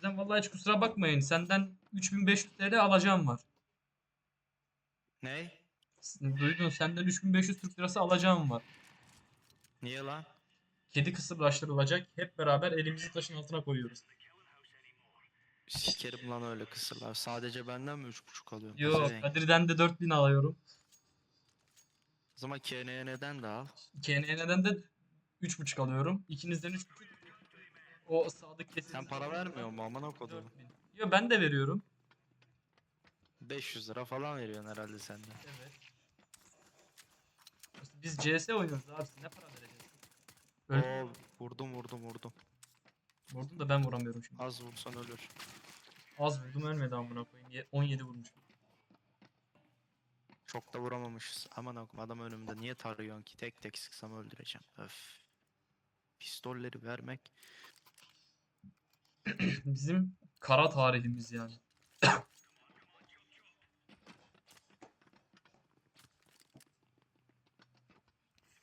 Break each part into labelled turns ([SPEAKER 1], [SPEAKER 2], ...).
[SPEAKER 1] Sizden vallahi hiç kusura bakmayın. Senden 3500 TL alacağım var.
[SPEAKER 2] Ney?
[SPEAKER 1] S- Duydun senden 3500 Türk lirası alacağım var.
[SPEAKER 2] Niye lan?
[SPEAKER 1] Kedi kısırlaştırılacak. Hep beraber elimizi taşın altına koyuyoruz.
[SPEAKER 2] Sikerim lan öyle kısırlar. Sadece benden mi 3.5 alıyorum?
[SPEAKER 1] Yok
[SPEAKER 2] Pezevenk.
[SPEAKER 1] Kadir'den de 4000 alıyorum.
[SPEAKER 2] O zaman KNN'den de al.
[SPEAKER 1] KNN'den de 3.5 alıyorum. İkinizden 3.5. O sadık kesin.
[SPEAKER 2] Sen para vermiyor mu amına kodum?
[SPEAKER 1] Yo ben de veriyorum.
[SPEAKER 2] 500 lira falan veriyorsun herhalde sende.
[SPEAKER 1] Evet. Biz CS oynuyoruz abi. siz Ne para vereceğiz? Öldüm.
[SPEAKER 2] Oo vurdum vurdum vurdum.
[SPEAKER 1] Vurdum da ben vuramıyorum şimdi.
[SPEAKER 2] Az vursan ölür.
[SPEAKER 1] Az vurdum ölmedi amına koyayım. Ye- 17 vurmuş.
[SPEAKER 2] Çok da vuramamışız. Aman akum adam önümde. Niye tarıyorsun ki? Tek tek sıksam öldüreceğim. Öf. Pistolleri vermek.
[SPEAKER 1] Bizim kara tarihimiz yani.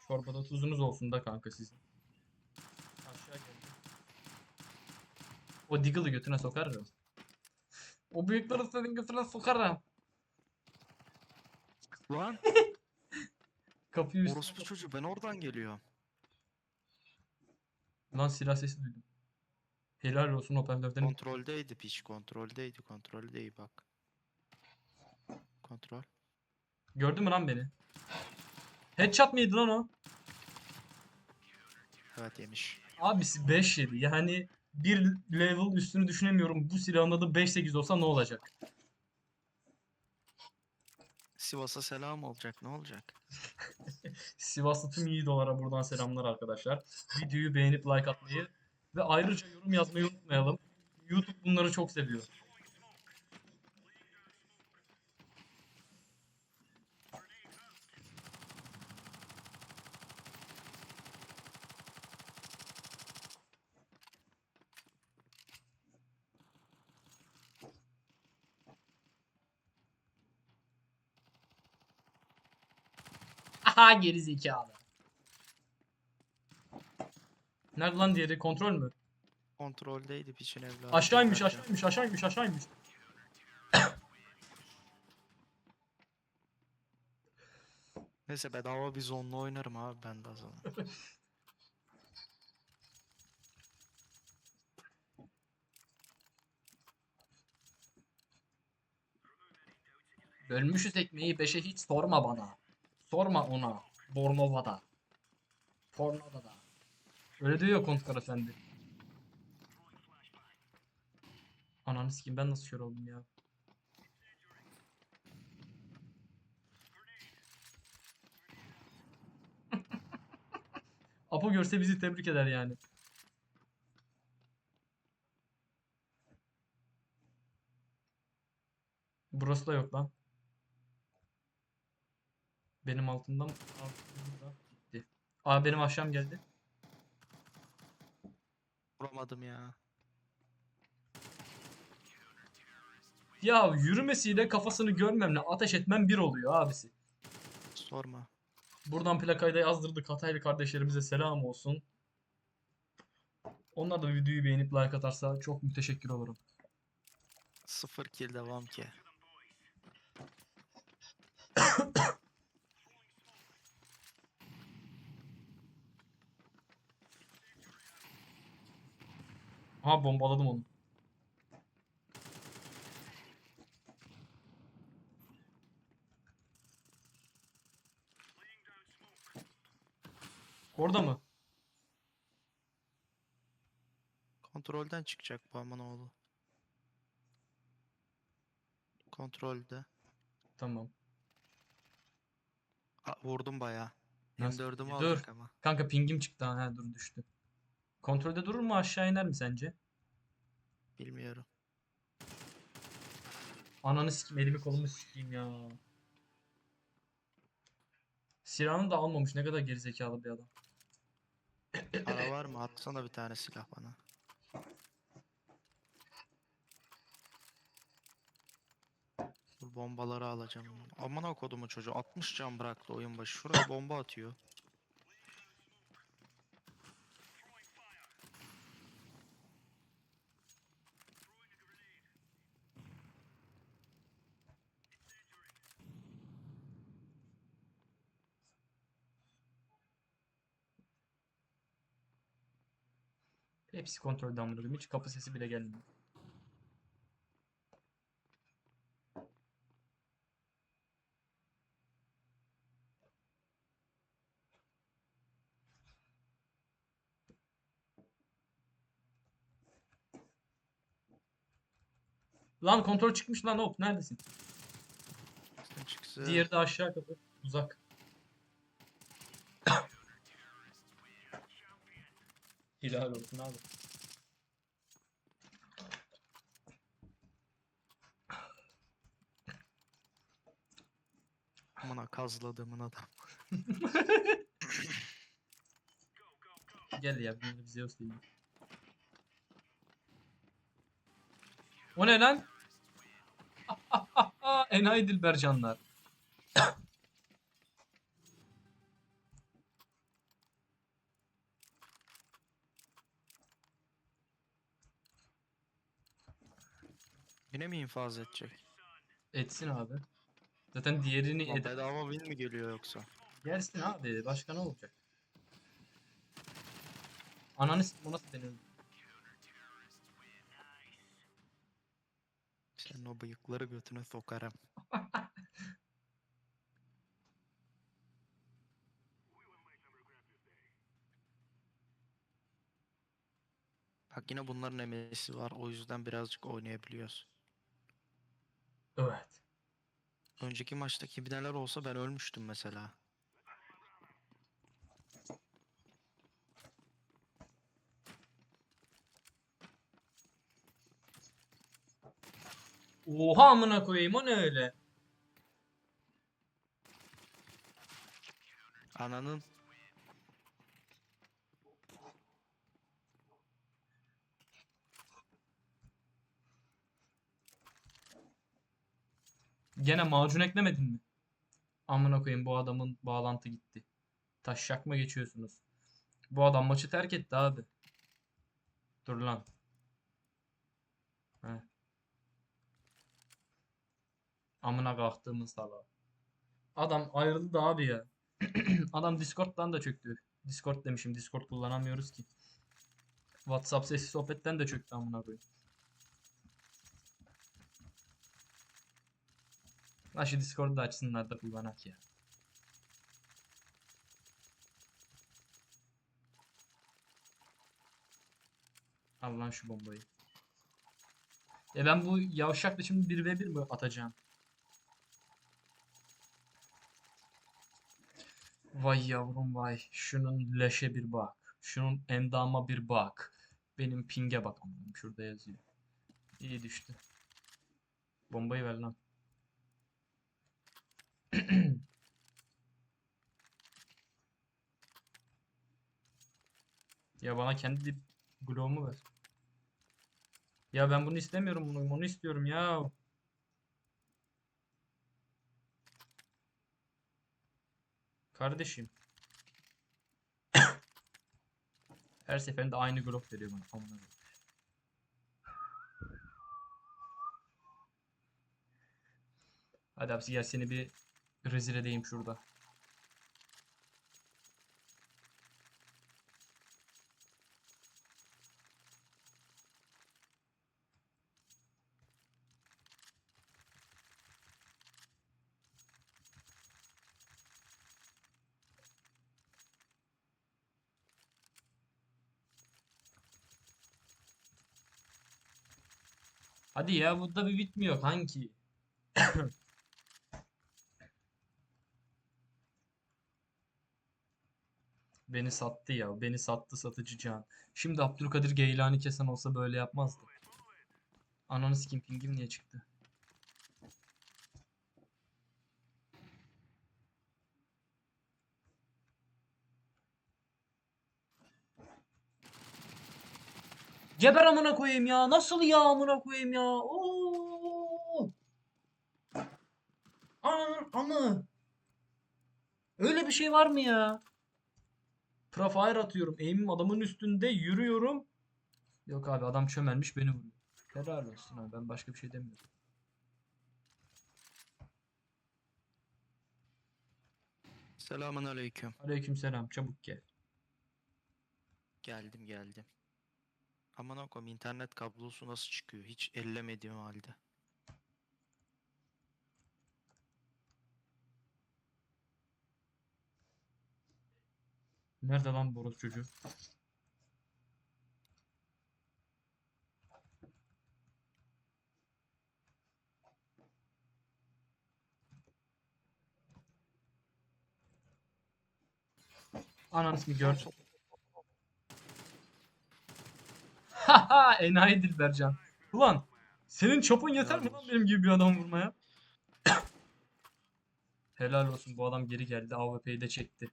[SPEAKER 1] Çorbada tuzunuz olsun da kanka sizin. Aşağı geldim. O Diggle'ı götüne sokarım. O büyükleri senin götüne sokarım.
[SPEAKER 2] Lan
[SPEAKER 1] Kapıyı üstüne
[SPEAKER 2] orospu çocuğu ben oradan geliyorum.
[SPEAKER 1] Lan silah sesi duydum. Helal olsun operatörden.
[SPEAKER 2] Kontroldeydi piç kontroldeydi kontroldeydi bak. Kontrol.
[SPEAKER 1] Gördün mü lan beni? Headshot mıydı lan o?
[SPEAKER 2] Evet yemiş.
[SPEAKER 1] Abisi 5 yedi. Yani bir level üstünü düşünemiyorum. Bu silahın adı 5-8 olsa ne olacak?
[SPEAKER 2] Sivas'a selam olacak ne olacak?
[SPEAKER 1] Sivaslı tüm iyi dolara buradan selamlar arkadaşlar. Videoyu beğenip like atmayı ve ayrıca yorum yazmayı unutmayalım. YouTube bunları çok seviyor. Aha geri Nerede lan diğeri? Kontrol mü?
[SPEAKER 2] Kontroldeydi piçin evladı.
[SPEAKER 1] Aşağıymış, aşağıymış, aşağıymış, aşağıymış.
[SPEAKER 2] Neyse bedava bir zonla oynarım abi ben de o zaman.
[SPEAKER 1] Bölmüşüz ekmeği 5'e hiç sorma bana. Sorma ona. Bornova'da. Tornado'da. Öyle diyor ya Kontkar Efendi. Ananı sikeyim ben nasıl kör oldum ya. Apo görse bizi tebrik eder yani. Burası da yok lan. Benim altından gitti. Aa benim aşağım geldi.
[SPEAKER 2] Vuramadım ya.
[SPEAKER 1] Ya yürümesiyle kafasını görmemle ateş etmem bir oluyor abisi.
[SPEAKER 2] Sorma.
[SPEAKER 1] Buradan plakayı da yazdırdık. Hataylı kardeşlerimize selam olsun. Onlar da videoyu beğenip like atarsa çok müteşekkir olurum.
[SPEAKER 2] Sıfır kill devam ki.
[SPEAKER 1] Aha bombaladım onu. Orada mı?
[SPEAKER 2] Kontrolden çıkacak bu aman oğlu. Kontrolde.
[SPEAKER 1] Tamam.
[SPEAKER 2] Aa, vurdum bayağı.
[SPEAKER 1] Nasıl?
[SPEAKER 2] 24'ümü
[SPEAKER 1] Dur.
[SPEAKER 2] aldık ama.
[SPEAKER 1] Kanka pingim çıktı. Ha ha, dur düştü. Kontrolde durur mu aşağı iner mi sence?
[SPEAKER 2] Bilmiyorum.
[SPEAKER 1] Ananı sikeyim elimi kolumu sikeyim ya. Silahını da almamış ne kadar gerizekalı bir adam.
[SPEAKER 2] Para var mı? Atsana bir tane silah bana. Dur bombaları alacağım. Aman kodumu çocuğu 60 can bıraktı oyun başı. Şuraya bomba atıyor.
[SPEAKER 1] Hepsi kontrolde amına koyayım. Hiç kapı sesi bile gelmiyor. Lan kontrol çıkmış lan hop neredesin?
[SPEAKER 2] Çıksa
[SPEAKER 1] Diğeri de aşağı kapı. Uzak. Hilal olsun abi.
[SPEAKER 2] amına kazladığımın adam.
[SPEAKER 1] Gel ya bunu bize değil. O ne lan? Enayi Dilbercanlar.
[SPEAKER 2] Yine mi infaz edecek?
[SPEAKER 1] Etsin abi. Zaten diğerini
[SPEAKER 2] Lan
[SPEAKER 1] ed
[SPEAKER 2] bedava win mi geliyor yoksa?
[SPEAKER 1] gelsin abi. Başka ne olacak? Ananı s- bu nasıl deniyor?
[SPEAKER 2] Senin o bıyıkları götüne sokarım. Bak yine bunların emesi var. O yüzden birazcık oynayabiliyoruz.
[SPEAKER 1] Evet.
[SPEAKER 2] Önceki maçtaki bir neler olsa ben ölmüştüm mesela.
[SPEAKER 1] Oha amına koyayım o ne öyle?
[SPEAKER 2] Ananın
[SPEAKER 1] Gene macun eklemedin mi? Amına koyayım bu adamın bağlantı gitti. Taşşak mı geçiyorsunuz? Bu adam maçı terk etti abi. Dur lan. He. Amına kalktığımız sala. Adam ayrıldı abi ya. Adam Discord'dan da çöktü. Discord demişim. Discord kullanamıyoruz ki. WhatsApp sesli sohbetten de çöktü amına koyayım. Lan şu Discord'u da açsınlar da kullanak ya. Al lan şu bombayı. Ya ben bu yavşakla şimdi 1v1 mi atacağım? Vay yavrum vay. Şunun leşe bir bak. Şunun endama bir bak. Benim pinge bak. Şurada yazıyor. İyi düştü. Bombayı ver lan. Ya bana kendi Glow'umu ver. Ya ben bunu istemiyorum bunu. Bunu istiyorum ya. Kardeşim. Her seferinde aynı glow veriyor bana. Amına. Hadi abisi gel seni bir rezil edeyim şurada. Hadi ya burada bir bitmiyor kanki. Beni sattı ya. Beni sattı satıcı can. Şimdi Abdülkadir Geylani kesen olsa böyle yapmazdı. Ananı sikeyim pingim niye çıktı? Geber amına koyayım ya. Nasıl ya amına koyayım ya? Oo. Ananın amı. Öyle bir şey var mı ya? Profire atıyorum. Aim'im adamın üstünde yürüyorum. Yok abi adam çömelmiş beni vuruyor. Helal olsun abi ben başka bir şey demiyorum.
[SPEAKER 2] Selamun aleyküm.
[SPEAKER 1] Aleykümselam çabuk gel.
[SPEAKER 2] Geldim geldim. Aman koyayım internet kablosu nasıl çıkıyor? Hiç ellemediğim halde.
[SPEAKER 1] Nerede lan bu orospu çocuğu? Ananı mı gördüm. Haha enayi Dilbercan. Ulan senin çapın yeter mi lan benim gibi bir adam vurmaya? Helal olsun bu adam geri geldi AWP'yi de çekti.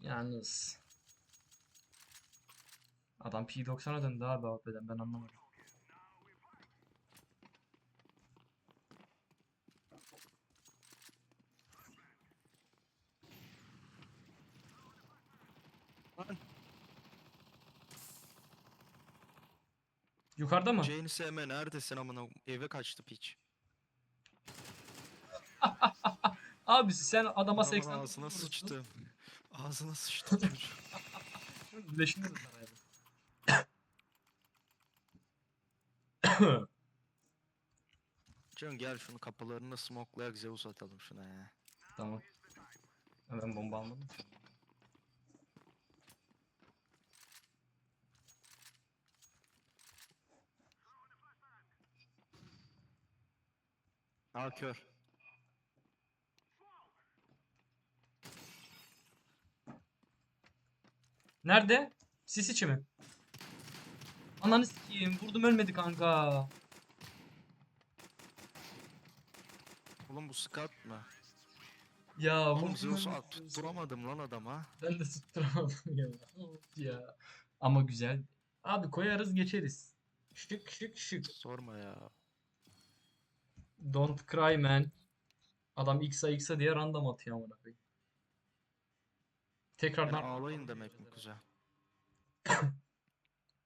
[SPEAKER 1] Yalnız adam P90'a döndü abi AWP'den ben anlamadım.
[SPEAKER 2] Lan.
[SPEAKER 1] Yukarıda mı?
[SPEAKER 2] Jane SM neredesin amına? Eve kaçtı piç.
[SPEAKER 1] Abisi sen adama
[SPEAKER 2] Adamın
[SPEAKER 1] 80
[SPEAKER 2] ağzına sıçtı. Ağzına sıçtı.
[SPEAKER 1] Leşini de saraydı.
[SPEAKER 2] Can gel şunu kapılarını smokelayak Zeus atalım şuna ya.
[SPEAKER 1] Tamam. Hemen bomba almadım.
[SPEAKER 2] Aa kör.
[SPEAKER 1] Nerede? Sis içi mi? Ananı sikeyim. Vurdum ölmedi kanka.
[SPEAKER 2] Oğlum bu scout mı?
[SPEAKER 1] Ya
[SPEAKER 2] Oğlum
[SPEAKER 1] vurdum
[SPEAKER 2] Zeus'u
[SPEAKER 1] ölmedi.
[SPEAKER 2] at tutturamadım lan adama.
[SPEAKER 1] Ben de tutturamadım ya. Of ya. Ama güzel. Abi koyarız geçeriz. Şık şık şık.
[SPEAKER 2] Sorma ya.
[SPEAKER 1] Don't cry man. Adam X'a X'a diye random atıyor amına koyayım.
[SPEAKER 2] Yani
[SPEAKER 1] Tekrardan
[SPEAKER 2] ağlayın demek mi kuzen?